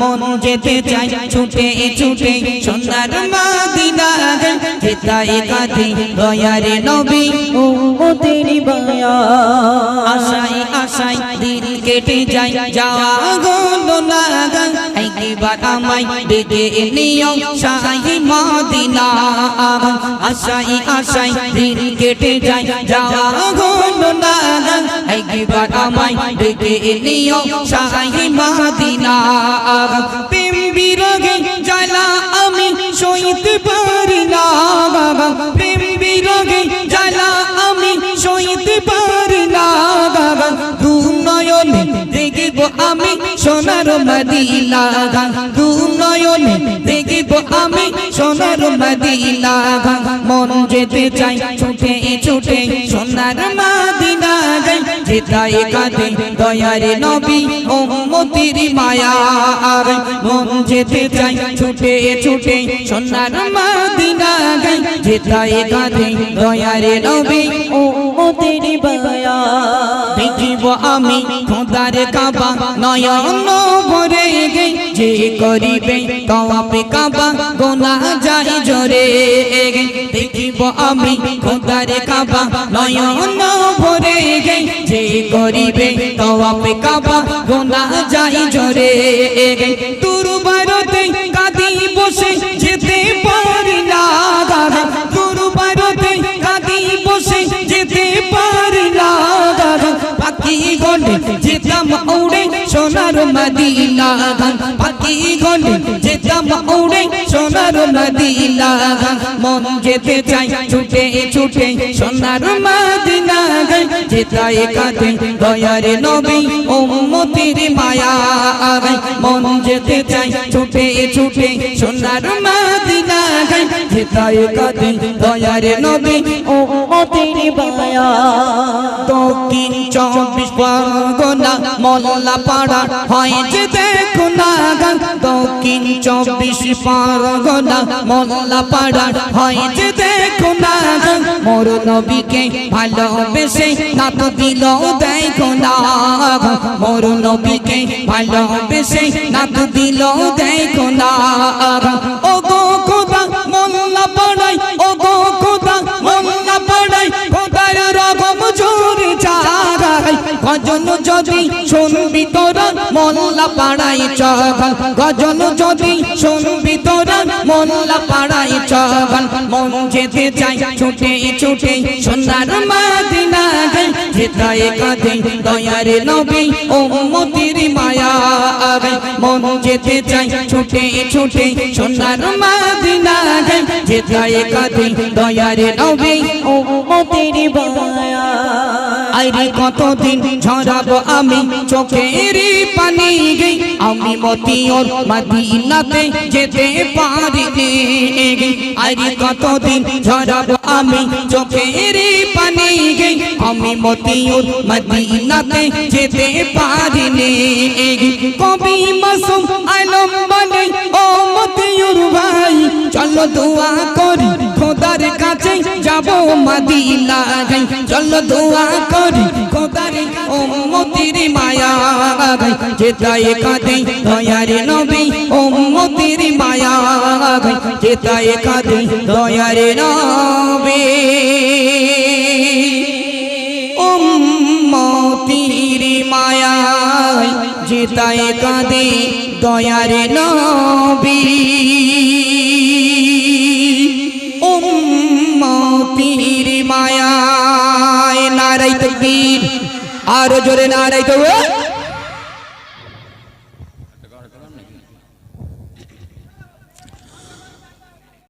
মন যেতে চাই ছুটে ছুটে সোনার মাদিনা যেতাই কাঁধে দয়ারে নবী ও তেরি বায়া আশাই আশাই দিন কেটে যায় যাওয়া গলো লাগা একবার আমায় ডেকে নিও শাহী মদিনা। আশাই আশাই, দিন কেটে যায় যাওয়া গলো লাগা একবার ডেকে নিও শাহী মদিনা। সোনার মদিনা দু নয়নে আমি সোনার মদিনা মন যেতে চাই ছুটে ছুটে সোনার মদিনা যেতাই কাঁদে দয়ারে নবী ও মায়া আর। মন যেতে চাই ছুটে ছুটে সোনার মদিনা যেতাই কাঁদে দয়ারে নবী তেরি বায়া। দেখিব আমি খোদার কাবা, নয়ন ভরে গে যে করিবে তওয়াবে কাবা গোনা যায় জোরে দেখিব আমি খোদার কাবা, নয়ন ভরে গে যে করিবে তওয়াবে কাবা গোনা যায় জোরে গে মদিনা পাখি গন্ডে যেতাম উড়ে সোনার মদিনা মন যেতে চাই, ছুটে ছুটে সোনার মদিনা যেতাই কাঁদে দয়ার নবী উম্মতির মতির মায়া মন যেতে চাই, ছুটে ছুটে সোনার মদিনা যেতাই কাঁদে দয়ারে নবী, ও তেরি বায়া। দক্ষিণ চব্বিশ পরগনা মোল্লা পাড়া হয়েছে দেখো না গান দক্ষিণ চব্বিশ পরগনা মোল্লা পাড়া হয়েছে দেখো না গান মোর নবীকে ভালোবেসে না তো দিল দেখো না মোর নবীকে ভালোবেসে না তো দিল দেখো না ও গো গজন যদি শুনবি তোরা মোল্লা পাড়াই চগাল গজন যদি শুনবি তোরা মোল্লা পাড়াই চগাল মন যেতে চাই ছুটে ছুটে সোনার মাদিনা গাই যেতায় কাঁদে দয়ারে নবী ও মতির মায়া গাই মন যেতে চাই ছুটে ছুটে সোনার মাদিনা গাই যেতায় কাঁদে দয়ারে নবী ও তেরি বায়া আইরে কতদিন ঝরাবো আমি? চোখের পানি গই আমি মতিওর মদিনাতে যেতে পারি গে আইরে কতদিন ঝরাবো আমি? চোখের পানি গই আমি মতিওর মদিনাতে যেতে পারি কবি মাসুম আলম বলে, ও মতিউর ভাই, চলো দোয়া করি, খোদার কাছে যাব মদিনা গাই চলো দোয়া করি, খোদার ও মতির মায়া গাই যেতায় কাঁদে দয়ারে নবী ও মতির মায়া গাই যেতায় কাঁদে দয়ারে নবী। উম্মতির মায়ায় যেতায় কাঁদে দয়ারে নবী। উম্মতির নারাই তকবীর আরও জোরে নারাই তো